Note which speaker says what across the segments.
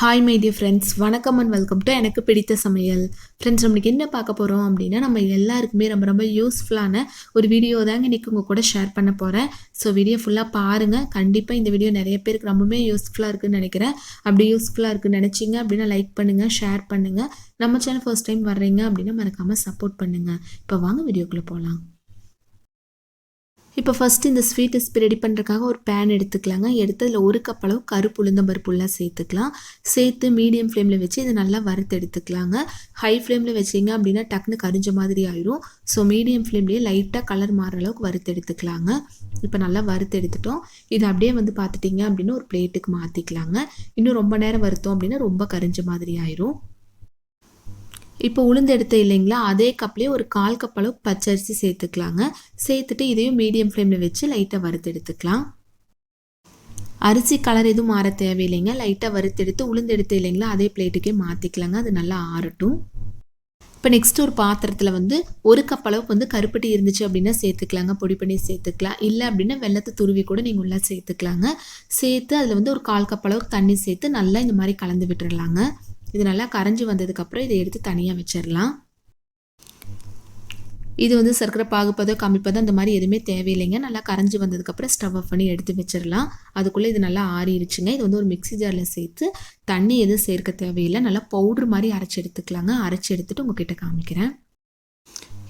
Speaker 1: Hi my friends வணக்கம் and welcome to எனக்கு பிடித்த சமையல். ஃப்ரெண்ட்ஸ் நம்மளுக்கு என்ன பார்க்க போகிறோம் அப்படின்னா நம்ம எல்லாருக்குமே ரொம்ப ரொம்ப யூஸ்ஃபுல்லான ஒரு வீடியோ தாங்க இன்றைக்கி உங்கள் கூட ஷேர் பண்ண போகிறேன் ஸோ வீடியோ ஃபுல்லாக பாருங்கள் கண்டிப்பாக இந்த வீடியோ நிறைய பேருக்கு ரொம்பவே யூஸ்ஃபுல்லாக இருக்குன்னு நினைக்கிறேன். அப்படி யூஸ்ஃபுல்லாக இருக்குன்னு நினச்சிங்க அப்படின்னா லைக் பண்ணுங்கள் ஷேர் பண்ணுங்கள் நம்ம சேனல் ஃபர்ஸ்ட் டைம் வர்றீங்க அப்படின்னா மறக்காமல் சப்போர்ட் பண்ணுங்கள் இப்போ வாங்க வீடியோக்குள்ளே போகலாம் இப்போ ஃபஸ்ட்டு இந்த ஸ்வீட் ரெசிபி ரெடி பண்ணுறதுக்காக ஒரு பேன் எடுத்துக்கலாங்க. எடுத்து அதில் ஒரு கப் அளவு கருப்பு உளுந்தம் பருப்புலாம் சேர்த்துக்கலாம். சேர்த்து மீடியம் ஃப்ளேமில் வச்சு இதை நல்லா வறுத்து எடுத்துக்கலாங்க. ஹை ஃப்ளேமில் வச்சிங்க அப்படின்னா டக்குன்னு கரிஞ்ச மாதிரி ஆயிரும். ஸோ மீடியம் ஃப்ளேம்லேயே லைட்டாக கலர் மாறுற அளவுக்கு வறுத்து எடுத்துக்கலாங்க. இப்போ நல்லா வறுத்து எடுத்துட்டோம். இது அப்படியே வந்து பார்த்துட்டிங்க அப்படின்னா ஒரு பிளேட்டுக்கு மாற்றிக்கலாங்க இன்னும் ரொம்ப நேரம் வருத்தோம் அப்படின்னா ரொம்ப கரிஞ்ச மாதிரி ஆயிரும். இப்போ உளுந்து எடுத்த இல்லைங்களா அதே கப்லேயே ஒரு கால் கப் அளவுக்கு பச்சரிசி சேர்த்துக்கலாங்க. சேர்த்துட்டு இதையும் மீடியம் ஃப்ளேமில் வச்சு லைட்டாக வறுத்து எடுத்துக்கலாம். அரிசி கலர் எதுவும் மாற தேவையில்லைங்க. லைட்டாக வறுத்தெடுத்து உளுந்து எடுத்து இல்லைங்களா அதே பிளேட்டுக்கே மாற்றிக்கலாங்க அது நல்லா ஆறட்டும். இப்போ நெக்ஸ்ட் ஒரு பாத்திரத்தில் வந்து ஒரு கப் அளவுக்கு வந்து கருப்பட்டி இருந்துச்சு அப்படின்னா சேர்த்துக்கலாங்க. பொடி பண்ணி சேர்த்துக்கலாம். இல்லை அப்படின்னா வெள்ளத்தை துருவி கூட நீங்கள் உள்ளே சேர்த்துக்கலாங்க. சேர்த்து அதில் வந்து ஒரு கால் கப் அளவுக்கு தண்ணி சேர்த்து நல்லா இந்த மாதிரி கலந்து விட்டுடலாங்க இது நல்லா கரைஞ்சி வந்ததுக்கப்புறம் இதை எடுத்து தனியாக வச்சிடலாம். இது வந்து சர்க்கரை பாகுப்பதோ கம்மிப்பதோ அந்த மாதிரி எதுவுமே தேவையில்லைங்க. நல்லா கரைஞ்சி வந்ததுக்கப்புறம் ஸ்டவ் ஆஃப் பண்ணி எடுத்து வச்சிடலாம். அதுக்குள்ளே இது நல்லா ஆறிடுச்சுங்க. இது வந்து ஒரு மிக்சி ஜாரில் சேர்த்து தண்ணி எதுவும் சேர்க்க தேவையில்லை. நல்லா பவுட்ரு மாதிரி அரைச்சி எடுத்துக்கலாங்க. அரைச்சி எடுத்துகிட்டு உங்ககிட்ட காமிக்கிறேன்.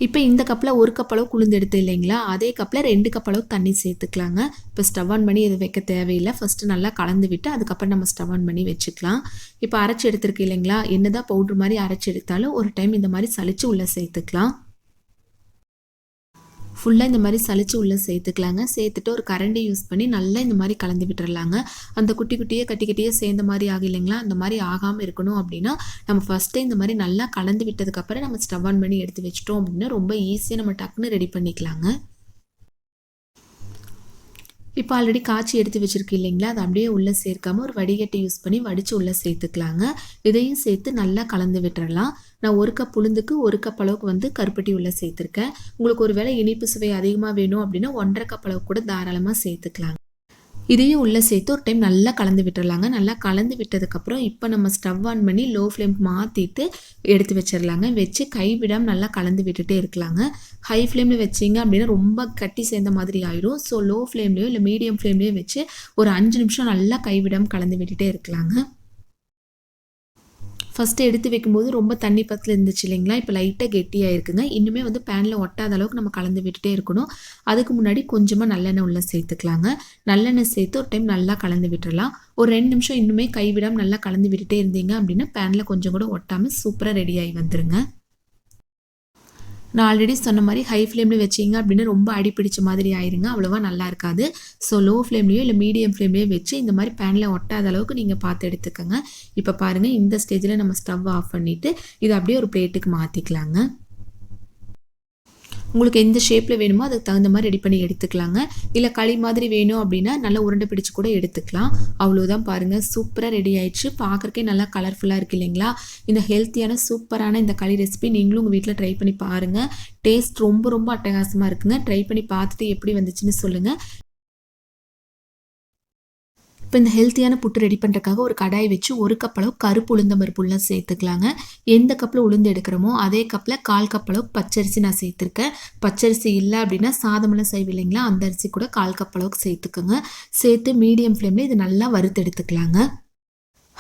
Speaker 1: இப்போ இந்த கப்பில் ஒரு கப்பளவு உளுந்து எடுத்து இல்லைங்களா? அதே கப்பில் ரெண்டு கப்பளவு தண்ணி சேர்த்துக்கலாங்க. இப்போ ஸ்டவ் ஆன் பண்ணி எது வைக்க தேவையில்லை. ஃபஸ்ட்டு நல்லா கலந்து விட்டு அதுக்கப்புறம் நம்ம ஸ்டவ் ஆன் பண்ணி வச்சுக்கலாம். இப்போ அரைச்சி எடுத்துருக்கு இல்லைங்களா? என்ன தான் பவுட்ரு மாதிரி அரைச்சி எடுத்தாலும் ஒரு டைம் இந்த மாதிரி சளிச்சு உள்ளே சேர்த்துக்கலாம். ஃபுல்லாக இந்த மாதிரி சளிச்சு உள்ளே சேர்த்துக்கலாங்க. சேர்த்துட்டு ஒரு கரண்டி யூஸ் பண்ணி நல்லா இந்த மாதிரி கலந்து விட்டுறலாங்க. அந்த குட்டி குட்டியே கட்டி கட்டியே சேர்ந்த மாதிரி ஆகும் இல்லைங்களா? அந்த மாதிரி ஆகாமல் இருக்கணும் அப்படின்னா நம்ம ஃபஸ்ட்டே இந்த மாதிரி நல்லா கலந்து விட்டதுக்கப்புறம் நம்ம ஸ்டவ் ஆன் பண்ணி எடுத்து வச்சிட்டோம் அப்படின்னா ரொம்ப ஈஸியாக நம்ம டக்குன்னு ரெடி பண்ணிக்கலாங்க. இப்போ ஆல்ரெடி காய்ச்சி எடுத்து வச்சுருக்கு இல்லைங்களா? அதை அப்படியே உள்ளே சேர்க்காம ஒரு வடிகட்டி யூஸ் பண்ணி வடித்து உள்ளே சேர்த்துக்கலாங்க. இதையும் சேர்த்து நல்லா கலந்து விட்டுறலாம். நான் ஒரு கப் உளுந்துக்கு ஒரு கப் அளவுக்கு வந்து கருப்பட்டி உள்ளே சேர்த்துருக்கேன். உங்களுக்கு ஒரு வேளை இனிப்பு சுவை அதிகமாக வேணும் அப்படின்னா ஒன்றரை கப் அளவுக்கு கூட தாராளமாக சேர்த்துக்கலாங்க. இதையும் உள்ளே சேர்த்து ஒரு டைம் நல்லா கலந்து விட்டுறலாங்க. நல்லா கலந்து விட்டதுக்கப்புறம் இப்போ நம்ம ஸ்டவ் ஆன் பண்ணி லோ ஃப்ளேம் மாற்றிட்டு எடுத்து வச்சிடலாங்க வச்சு கைவிடாமல் நல்லா கலந்து விட்டுட்டே இருக்கலாங்க. ஹை ஃப்ளேமில் வச்சிங்க அப்படின்னா ரொம்ப கட்டி சேர்ந்த மாதிரி ஆயிடும் ஸோ லோ ஃப்ளேம்லேயோ இல்லை மீடியம் ஃப்ளேம்லேயோ வச்சு ஒரு அஞ்சு நிமிஷம் நல்லா கைவிடாமல் கலந்து விட்டுட்டே இருக்கலாங்க. ஃபஸ்ட்டு எடுத்து வைக்கும்போது ரொம்ப தண்ணி பத்தில் இருந்துச்சு இல்லைங்களா? இப்போ லைட்டாக கெட்டியாக இருக்குங்க இன்னுமே வந்து பேனில் ஒட்டாத அளவுக்கு நம்ம கலந்து விட்டுட்டே இருக்கணும். அதுக்கு முன்னாடி கொஞ்சமாக நல்லெண்ணெய் உள்ளே சேர்த்துக்கலாங்க. நல்லெண்ணெய் சேர்த்து ஒரு டைம் நல்லா கலந்து விட்டுடலாம் ஒரு ரெண்டு நிமிஷம் இன்னுமே கைவிடாமல் நல்லா கலந்து விட்டுட்டே இருந்தீங்க அப்படின்னா பேனில் கொஞ்சம் கூட ஒட்டாமல் சூப்பராக ரெடி ஆகி வந்துடுங்க நான் ஆல்ரெடி சொன்ன மாதிரி ஹை ஃப்ளேமில் வச்சிங்க அப்படின்னு ரொம்ப அடி பிடிச்ச மாதிரி ஆயிருங்க. அவ்வளோவா நல்லா இருக்காது. ஸோ லோ ஃப்ளேம்லேயோ இல்லை மீடியம் ஃப்ளேம்லேயோ வச்சு இந்த மாதிரி பேனில் ஒட்டாத அளவுக்கு நீங்கள் பார்த்து எடுத்துக்கோங்க. இப்போ பாருங்கள் இந்த ஸ்டேஜில் நம்ம ஸ்டவ் ஆஃப் பண்ணிவிட்டு இதை அப்படியே ஒரு பிளேட்டுக்கு மாற்றிக்கலாங்க உங்களுக்கு எந்த ஷேப்பில் வேணுமோ அதுக்கு தகுந்த மாதிரி ரெடி பண்ணி எடுத்துக்கலாங்க. இல்லை களி மாதிரி வேணும் அப்படின்னா நல்லா உருண்டை பிடிச்சி கூட எடுத்துக்கலாம். அவ்வளோதான் பாருங்கள் சூப்பராக ரெடி ஆயிடுச்சு. பார்க்குறக்கே நல்லா கலர்ஃபுல்லாக இருக்குது இல்லைங்களா? இந்த ஹெல்த்தியான சூப்பரான இந்த களி ரெசிபி நீங்களும் உங்கள் வீட்டில் ட்ரை பண்ணி பாருங்கள் டேஸ்ட் ரொம்ப ரொம்ப அட்டகாசமாக இருக்குங்க. ட்ரை பண்ணி பார்த்துட்டு எப்படி வந்துச்சுன்னு சொல்லுங்கள் இப்போ இந்த ஹெல்த்தியான புட்டு ரெடி பண்ணுறதுக்காக ஒரு கடாய் வச்சு ஒரு கப் அளவு கருப்பு உளுந்தம்பருப்புலாம் சேர்த்துக்கலாங்க. எந்த கப்பில் உளுந்து எடுக்கிறோமோ அதே கப்பில் கால் கப் அளவு பச்சரிசி நான் சேர்த்துருக்கேன். பச்சரிசி இல்லை அப்படின்னா சாதமெல்லாம் செய்வோம் இல்லைங்களா? அந்த அரிசி கூட கால் கப் அளவுக்கு சேர்த்துக்கோங்க. சேர்த்து மீடியம் ஃப்ளேமில் இது நல்லா வறுத்து எடுத்துக்கலாங்க.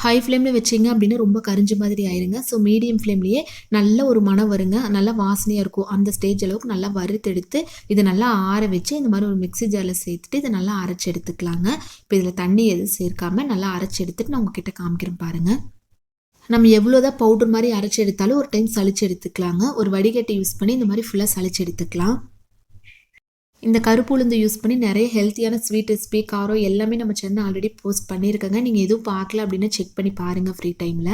Speaker 1: ஹை ஃப்ளேமில் வச்சிங்க அப்படின்னா ரொம்ப கரிஞ்ச மாதிரி ஆயிருங்க. ஸோ மீடியம் ஃப்ளேம்லேயே நல்ல ஒரு மனம் வருங்க. நல்லா வாசனையாக இருக்கும். அந்த ஸ்டேஜ் அளவுக்கு நல்லா வறுத்தெடுத்து இதை நல்லா ஆற வச்சு இந்த மாதிரி ஒரு மிக்சி ஜாரில் சேர்த்துட்டு இதை நல்லா அரைச்சி எடுத்துக்கலாங்க. இப்போ இதில் தண்ணி எதுவும் சேர்க்காமல் நல்லா அரைச்சி எடுத்துட்டு நான் உங்ககிட்ட காமிக்கிறேன் பாருங்கள் நம்ம எவ்வளோதான் பவுடர் மாதிரி அரைச்சி எடுத்தாலும் ஒரு டைம் சளிச்சு எடுத்துக்கலாங்க. ஒரு வடிகட்டி யூஸ் பண்ணி இந்த மாதிரி ஃபுல்லாக சளிச்சு எடுத்துக்கலாம். இந்த கருப்பு உளுந்து யூஸ் பண்ணி நிறைய ஹெல்த்தியான ஸ்வீட் ரெசிபி காரம் எல்லாமே நம்ம சேனல் ஆல்ரெடி போஸ்ட் பண்ணியிருக்கேங்க. நீங்கள் எதுவும் பார்க்கல அப்படின்னா செக் பண்ணி பாருங்கள் ஃப்ரீ டைமில்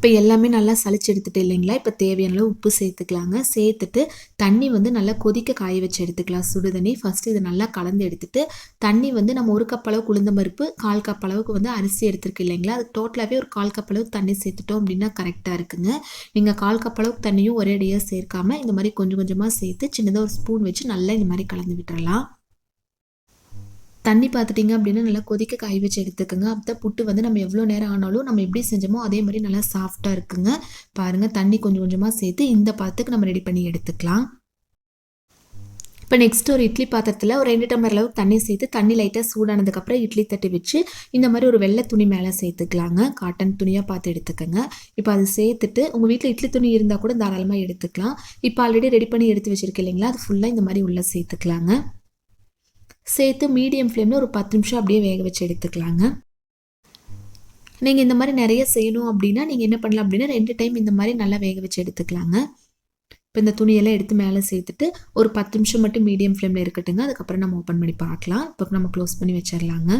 Speaker 1: இப்போ எல்லாமே நல்லா சளிச்சு எடுத்துட்டு இல்லைங்களா? இப்போ தேவையான அளவு உப்பு சேர்த்துக்கலாங்க. சேர்த்துட்டு தண்ணி வந்து நல்லா கொதிக்க காய வச்சு எடுத்துக்கலாம். சுடு தண்ணி ஃபஸ்ட்டு இதை நல்லா கலந்து எடுத்துட்டு தண்ணி வந்து நம்ம ஒரு கப் அளவுக்கு உளுந்த பருப்பு கால் கப் அளவுக்கு வந்து அரிசி எடுத்துருக்கு இல்லைங்களா? அது டோட்டலாகவே ஒரு கால் கப் அளவுக்கு தண்ணி சேர்த்துட்டோம் அப்படின்னா கரெக்டாக இருக்குங்க. நீங்கள் கால் கப் அளவுக்கு தண்ணியும் ஒரே அடியாக சேர்க்காமல் இந்த மாதிரி கொஞ்சம் கொஞ்சமாக சேர்த்து சின்னதாக ஒரு ஸ்பூன் வச்சு நல்லா இந்த மாதிரி கலந்து விட்டுறலாம். தண்ணி பார்த்துட்டிங்க அப்படின்னா நல்லா கொதிக்க காய் வச்சு எடுத்துக்கோங்க. அப்போ புட்டு வந்து நம்ம எவ்வளோ நேரம் ஆனாலும் நம்ம எப்படி செஞ்சோமோ அதே மாதிரி நல்லா சாஃப்டாக இருக்குங்க. பாருங்கள் தண்ணி கொஞ்சம் கொஞ்சமாக சேர்த்து இந்த பாத்துக்கு நம்ம ரெடி பண்ணி எடுத்துக்கலாம். இப்போ நெக்ஸ்ட் ஒரு இட்லி பாத்திரத்தில் ஒரு ரெண்டு டம்ளர் அளவுக்கு தண்ணி சேர்த்து தண்ணி லைட்டாக சூடானதுக்கப்புறம் இட்லி தட்டி வச்சு இந்த மாதிரி ஒரு வெள்ளை துணி மேலே சேர்த்துக்கலாங்க. காட்டன் துணியாக பார்த்து எடுத்துக்கோங்க. இப்போ அது சேர்த்துட்டு உங்கள் வீட்டில் இட்லி துணி இருந்தால் கூட தாராளமாக எடுத்துக்கலாம். இப்போ ஆல்ரெடி ரெடி பண்ணி எடுத்து வச்சுருக்கேன் இல்லைங்களா? அது ஃபுல்லாக இந்த மாதிரி உள்ளே சேர்த்துக்கலாங்க. சேர்த்து மீடியம் ஃப்ளேமில் ஒரு பத்து நிமிஷம் அப்படியே வேக வச்சு எடுத்துக்கலாங்க. நீங்கள் இந்த மாதிரி நிறைய செய்யணும் அப்படின்னா நீங்கள் என்ன பண்ணலாம் அப்படின்னா ரெண்டு டைம் இந்த மாதிரி நல்லா வேக வச்சு எடுத்துக்கலாங்க. இப்போ இந்த துணியெல்லாம் எடுத்து மேலே சேர்த்துட்டு ஒரு பத்து நிமிஷம் மட்டும் மீடியம் ஃப்ளேமில் இருக்கட்டுங்க. அதுக்கப்புறம் நம்ம ஓப்பன் பண்ணி பார்க்கலாம். இப்போ நம்ம க்ளோஸ் பண்ணி வச்சிடலாங்க.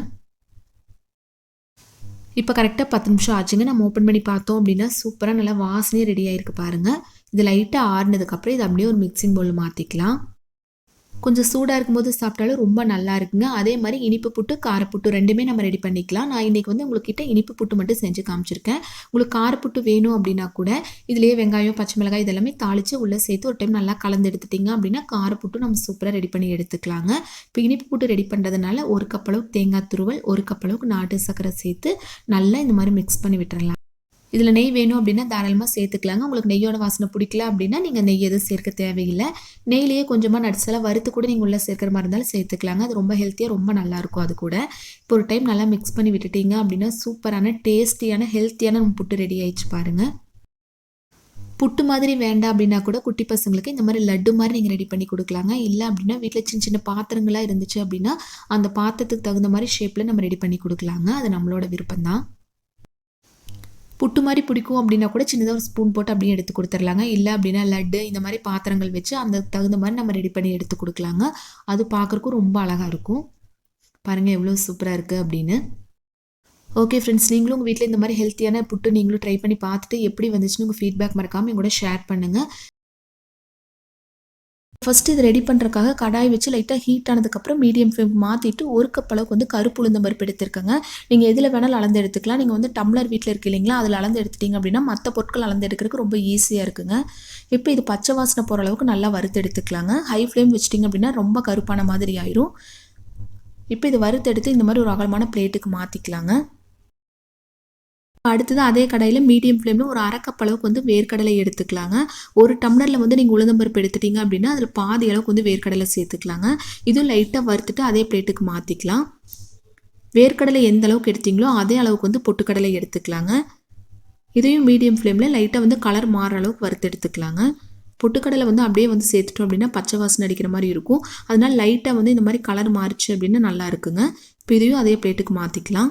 Speaker 1: இப்போ கரெக்டாக பத்து நிமிஷம் ஆச்சுங்க. நம்ம ஓப்பன் பண்ணி பார்த்தோம் அப்படின்னா சூப்பராக நல்லா வாசனையே ரெடி ஆகிருக்கு பாருங்கள் இது லைட்டாக ஆறுனதுக்கப்புறம் இது அப்படியே ஒரு மிக்சிங் பவுலில் மாற்றிக்கலாம் கொஞ்சம் சூடாக இருக்கும்போது சாப்பிட்டாலும் ரொம்ப நல்லா இருக்குங்க. அதே மாதிரி இனிப்பு புட்டு காரப்புட்டு ரெண்டுமே நம்ம ரெடி பண்ணிக்கலாம். நான் இன்றைக்கி வந்து உங்கள்கிட்ட இனிப்பு புட்டு மட்டும் செஞ்சு காமிச்சிருக்கேன். உங்களுக்கு காரப்புட்டு வேணும் அப்படின்னா கூட இதுலேயே வெங்காயம் பச்சை மிளகாய் இதெல்லாமே தாளித்து உள்ளே சேர்த்து ஒரு டைம் நல்லா கலந்து எடுத்துட்டிங்க அப்படின்னா காரப்புட்டு நம்ம சூப்பராக ரெடி பண்ணி எடுத்துக்கலாங்க. இப்போ இனிப்பு புட்டு ரெடி பண்ணுறதுனால ஒரு கப் அளவுக்கு தேங்காய் துருவல் ஒரு கப் அளவுக்கு நாட்டு சர்க்கரை சேர்த்து நல்லா இந்த மாதிரி மிக்ஸ் பண்ணி விட்டுறலாம். இதில் நெய் வேணும் அப்படின்னா தாராளமாக சேர்த்துக்கலாங்க. உங்களுக்கு நெய்யோட வாசனை பிடிக்கல அப்படின்னா நீங்கள் நெய் எதுவும் சேர்க்க தேவையில்லை. நெய்லேயே கொஞ்சமாக நட்ஸ் வறுத்து கூட நீங்கள் உள்ளே சேர்க்குற மாதிரி இருந்தாலும் சேர்த்துக்கலாங்க. அது ரொம்ப ஹெல்த்தியாக ரொம்ப நல்லாயிருக்கும் அது கூட. இப்போ ஒரு டைம் நல்லா மிக்ஸ் பண்ணி விட்டுட்டீங்க அப்படின்னா சூப்பரான டேஸ்டியான ஹெல்த்தியான நம்ம புட்டு ரெடி ஆயிடுச்சு பாருங்கள் புட்டு மாதிரி வேண்டாம் அப்படின்னா கூட குட்டி பசங்களுக்கு இந்த மாதிரி லட்டு மாதிரி நீங்கள் ரெடி பண்ணி கொடுக்கலாங்க. இல்லை அப்படின்னா வீட்டில் சின்ன சின்ன பாத்திரங்களாக இருந்துச்சு அப்படின்னா அந்த பாத்திரத்துக்கு தகுந்த மாதிரி ஷேப்பில் நம்ம ரெடி பண்ணி கொடுக்கலாங்க. அது நம்மளோட விருப்பம் தான் புட்டு மாதிரி பிடிக்கும் அப்படின்னா கூட சின்னதாக ஒரு ஸ்பூன் போட்டு அப்படியே எடுத்து கொடுத்துர்லாங்க. இல்லை அப்படின்னா லட்டு இந்த மாதிரி பாத்திரங்கள் வச்சு அந்த தகுந்த மாதிரி நம்ம ரெடி பண்ணி எடுத்து கொடுக்கலாங்க. அது பார்க்குறக்கும் ரொம்ப அழகாக இருக்கும். பாருங்கள் எவ்வளோ சூப்பராக இருக்குது அப்படின்னு. ஓகே ஃப்ரெண்ட்ஸ் நீங்களும் உங்கள் வீட்டில் இந்த மாதிரி ஹெல்த்தியான புட்டு நீங்களும் ட்ரை பண்ணி பார்த்துட்டு எப்படி வந்துச்சுன்னு உங்கள் ஃபீட்பேக் மறக்காமல் எங்கூட ஷேர் பண்ணுங்கள் ஃபஸ்ட்டு இது ரெடி பண்ணுறக்காக கடாய் வச்சு லைட்டாக ஹீட் ஆனதுக்கப்புறம் மீடியம் ஃப்ளேம் மாற்றிட்டு ஒரு கப் அளவுக்கு வந்து கருப்பு உளுந்த பருப்பு எடுத்துருக்கங்க. நீங்கள் எதில் வேணாலும் அளந்து எடுத்துக்கலாம். நீங்கள் வந்து டம்ளர் வீட்டில் இருக்கு இல்லைங்களா அதில் அளந்து எடுத்துட்டிங்க அப்படின்னா மற்ற பொருட்கள் அளந்து எடுக்கிறதுக்கு ரொம்ப ஈஸியாக இருக்குங்க. இப்போ இது பச்சை வாசனை போகிற அளவுக்கு நல்லா வறுத்து எடுத்துக்கலாங்க. ஹை ஃப்ளேம் வச்சிட்டிங்க அப்படின்னா ரொம்ப கருப்பான மாதிரி ஆயிரும். இப்போ இது வறுத்தெடுத்து இந்த மாதிரி ஒரு அகலமான பிளேட்டுக்கு மாற்றிக்கலாங்க அடுத்தது அதே கடையில் மீடியம் ஃப்ளேமில் ஒரு அரைக்கப் அளவுக்கு வந்து வேர்க்கடலை எடுத்துக்கலாங்க. ஒரு டம்ளரில் வந்து நீங்கள் உளுந்தம்பருப்பு எடுத்துட்டீங்க அப்படின்னா அதில் பாதி அளவுக்கு வந்து வேர்க்கடலை சேர்த்துக்கலாங்க. இதுவும் லைட்டாக வறுத்துட்டு அதே பிளேட்டுக்கு மாற்றிக்கலாம் வேர்க்கடலை எந்த அளவுக்கு எடுத்தீங்களோ அதே அளவுக்கு வந்து பொட்டுக்கடலை எடுத்துக்கலாங்க. இதையும் மீடியம் ஃப்ளேமில் லைட்டாக வந்து கலர் மாறுற அளவுக்கு வறுத்து எடுத்துக்கலாங்க. பொட்டுக்கடலை வந்து அப்படியே வந்து சேர்த்துட்டோம் அப்படின்னா பச்சை வாசனை அடிக்கிற மாதிரி இருக்கும். அதனால் லைட்டாக வந்து இந்த மாதிரி கலர் மாறிச்சு அப்படின்னா நல்லா இருக்குங்க. இப்போ இதையும் அதே பிளேட்டுக்கு மாற்றிக்கலாம்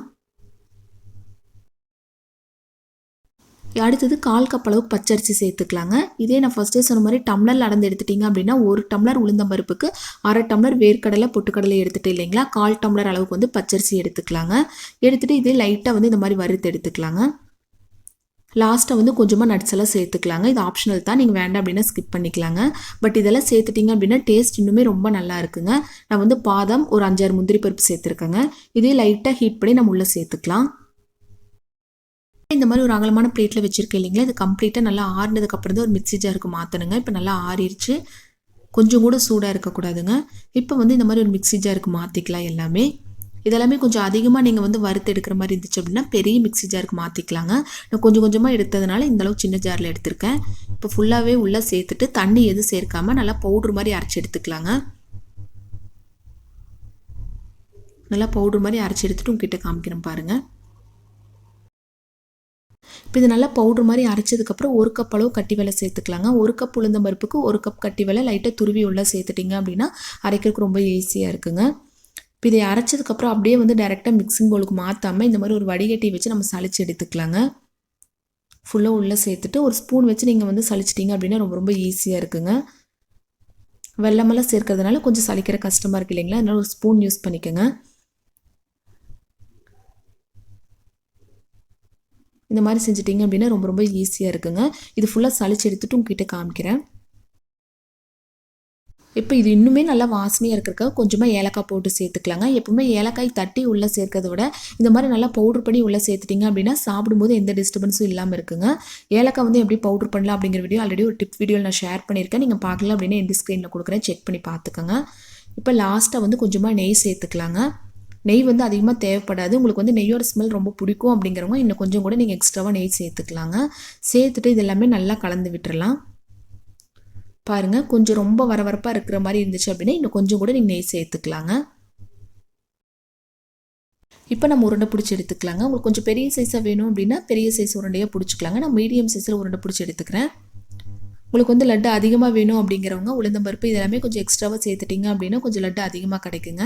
Speaker 1: அடுத்தது கால் கப் அளவுக்கு பச்சரிசி சேர்த்துக்கலாங்க. இதே நான் ஃபஸ்ட்டே சொன்ன மாதிரி டம்ளர் நடந்து எடுத்துட்டிங்க அப்படின்னா ஒரு டம்ளர் உளுந்தம்பருப்புக்கு அரை டம்ளர் வேர்க்கடலை பொட்டுக்கடலை எடுத்துகிட்டு இல்லைங்களா? கால் டம்ளர் அளவுக்கு வந்து பச்சரிசி எடுத்துக்கலாங்க. எடுத்துகிட்டு இதே லைட்டாக வந்து இந்த மாதிரி வறுத்து எடுத்துக்கலாங்க. லாஸ்ட்டாக வந்து கொஞ்சமாக நட்ஸ் எல்லாம் சேர்த்துக்கலாங்க. இது ஆப்ஷனல் தான். நீங்கள் வேண்டாம் அப்படின்னா ஸ்கிப் பண்ணிக்கலாங்க. பட் இதெல்லாம் சேர்த்துட்டிங்க அப்படின்னா டேஸ்ட் இன்னுமே ரொம்ப நல்லா இருக்குங்க. நான் வந்து பாதாம் ஒரு அஞ்சாறு முந்திரி பருப்பு சேர்த்துருக்கேங்க. இதே லைட்டாக ஹீட் பண்ணி நம்ம உள்ளே சேர்த்துக்கலாம். இந்த மாதிரி ஒரு அகலமான பிளேட்டில் வச்சுருக்கேன் இல்லைங்களா? இது கம்ப்ளீட்டாக நல்லா ஆறுனதுக்கப்புறம் தான் ஒரு மிக்சி ஜாருக்கு மாற்றணுங்க இப்போ நல்லா ஆறிடுச்சு கொஞ்சம் கூட சூடாக இருக்கக்கூடாதுங்க இப்போ வந்து இந்த மாதிரி ஒரு மிக்சி ஜாருக்கு மாற்றிக்கலாம் எல்லாமே. இதெல்லாமே கொஞ்சம் அதிகமாக நீங்கள் வந்து வறுத்து எடுக்கிற மாதிரி இருந்துச்சு அப்படின்னா பெரிய மிக்சி ஜாருக்கு மாற்றிக்கலாங்க நான் கொஞ்சம் கொஞ்சமாக எடுத்ததுனால இந்தளவு சின்ன ஜாரில் எடுத்திருக்கேன். இப்போ ஃபுல்லாகவே உள்ளே சேர்த்துட்டு தண்ணி எதுவும் சேர்க்காமல் நல்லா பவுட்ரு மாதிரி அரைச்சி எடுத்துக்கலாங்க. நல்லா பவுட்ரு மாதிரி அரைச்சி எடுத்துகிட்டு உங்ககிட்ட காமிக்கிறேன் பாருங்கள் இப்போ இது நல்லா பவுட்ரு மாதிரி அரைச்சதுக்கப்புறம் ஒரு கப் அளவு கட்டி வெலை சேர்த்துக்கலாங்க. ஒரு கப் உளுந்த பருப்புக்கு ஒரு கப் கட்டி வெலை லைட்டாக துருவி உள்ள சேர்த்துட்டிங்க அப்படின்னா அரைக்கிறதுக்கு ரொம்ப ஈஸியாக இருக்குங்க. இப்போ இதை அரைச்சதுக்கப்புறம் அப்படியே வந்து டைரெக்டாக மிக்சிங் பவுலுக்கு மாற்றாமல் இந்த மாதிரி ஒரு வடிகட்டி வச்சு நம்ம சளிச்சு எடுத்துக்கலாங்க. ஃபுல்லாக உள்ளே சேர்த்துட்டு ஒரு ஸ்பூன் வச்சு நீங்கள் வந்து சளிச்சிட்டிங்க அப்படின்னா ரொம்ப ரொம்ப ஈஸியாக இருக்குங்க. வெள்ளமெல்லாம் சேர்க்கறதுனால கொஞ்சம் சளிக்கிற கஷ்டமாக இருக்குது இல்லைங்களா? அதனால ஒரு ஸ்பூன் யூஸ் பண்ணிக்கோங்க. இந்த மாதிரி செஞ்சிட்டிங்க அப்படின்னா ரொம்ப ரொம்ப ஈஸியாக இருக்குங்க. இது ஃபுல்லாக சளிச்சு எடுத்துட்டு உங்ககிட்ட காமிக்கிறேன். இப்போ இது இன்னுமே நல்லா வாசனையாக இருக்கிறக்காக கொஞ்சமாக ஏலக்காய் போட்டு சேர்த்துக்கலாங்க. எப்பவுமே ஏலக்காய் தட்டி உள்ளே சேர்க்கறத விட இந்த மாதிரி நல்லா பவுட்ரு பண்ணி உள்ளே சேர்த்துட்டிங்க அப்படின்னா சாப்பிடும்போது எந்த டிஸ்டர்பன்ஸும் இல்லாமல் இருக்குங்க. ஏலக்காய் வந்து எப்படி பவுட்ரு பண்ணலாம் அப்படிங்கிற வீடியோ ஆல்ரெடி ஒரு டிப் வீடியோ நான் ஷேர் பண்ணியிருக்கேன். நீங்கள் பார்க்கல அப்படின்னா எந்த ஸ்க்ரீனில் கொடுக்குறேன். செக் பண்ணி பார்த்துக்கோங்க. இப்போ லாஸ்ட்டாக வந்து கொஞ்சமாக நெய் சேர்த்துக்கலாங்க. நெய் வந்து அதிகமாக தேவைப்படாது. உங்களுக்கு வந்து நெய்யோட ஸ்மெல் ரொம்ப பிடிக்கும் அப்படிங்கிறவங்க இன்னும் கொஞ்சம் கூட நீங்கள் எக்ஸ்ட்ராவாக நெய் சேர்த்துக்கலாங்க. சேர்த்துட்டு இது எல்லாமே நல்லா கலந்து விட்டுறலாம். பாருங்கள் கொஞ்சம் ரொம்ப வரவரப்பாக இருக்கிற மாதிரி இருந்துச்சு அப்படின்னா இன்னும் கொஞ்சம் கூட நீங்கள் நெய் சேர்த்துக்கலாங்க. இப்போ நம்ம உருண்டை பிடிச்சி எடுத்துக்கலாங்க. உங்களுக்கு கொஞ்சம் பெரிய சைஸாக வேணும் அப்படின்னா பெரிய சைஸ் உருண்டையாக பிடிச்சிக்கலாங்க. நான் மீடியம் சைஸில் உருண்டை பிடிச்சி எடுத்துக்கிறேன். உங்களுக்கு வந்து லட்டு அதிகமாக வேணும் அப்படிங்கிறவங்க உளுந்தம்பருப்பு இதெல்லாமே கொஞ்சம் எக்ஸ்ட்ராவாக சேர்த்துட்டிங்க அப்படின்னா கொஞ்சம் லட்டு அதிகமாக கிடைக்குங்க.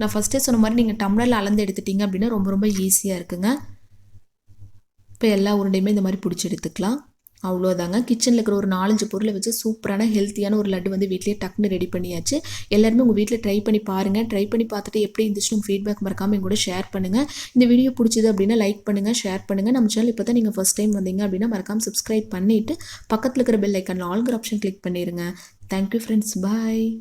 Speaker 1: நான் ஃபஸ்ட்டே சொன்ன மாதிரி நீங்கள் டம்ளரில் அளந்து எடுத்துட்டிங்க அப்படின்னா ரொம்ப ரொம்ப ஈஸியாக இருக்குங்க. இப்போ எல்லா உருண்டையுமே இந்த மாதிரி பிடிச்சி எடுத்துக்கலாம். அவ்வளோதாங்க கிச்சனில் இருக்கிற ஒரு நாலஞ்சு பொருளை வச்சு சூப்பரான ஹெல்த்தியான ஒரு லட்டு வந்து வீட்லேயே டக்குன்னு ரெடி பண்ணியாச்சு. எல்லாருமே உங்கள் வீட்டில் ட்ரை பண்ணி பாருங்கள் ட்ரை பண்ணி பார்த்துட்டு எப்படி இருந்துச்சுன்னு உங்கள் ஃபீட்பேக் மறக்காமல் எங்கூட ஷேர் பண்ணுங்கள் இந்த வீடியோ பிடிச்சது அப்படின்னா லைக் பண்ணுங்கள் ஷேர் பண்ணுங்கள் நம்ம சேனல் இப்போ தான் நீங்கள் ஃபஸ்ட் டைம் வந்தீங்க அப்படின்னா மறக்காமல் சப்ஸ்கிரைப் பண்ணிவிட்டு பக்கத்தில் இருக்கிற பெல் ஐக்கானில் ஆல்கர் ஆப்ஷன் கிளிக் பண்ணிடுங்க தேங்க்யூ ஃப்ரெண்ட்ஸ் பாய்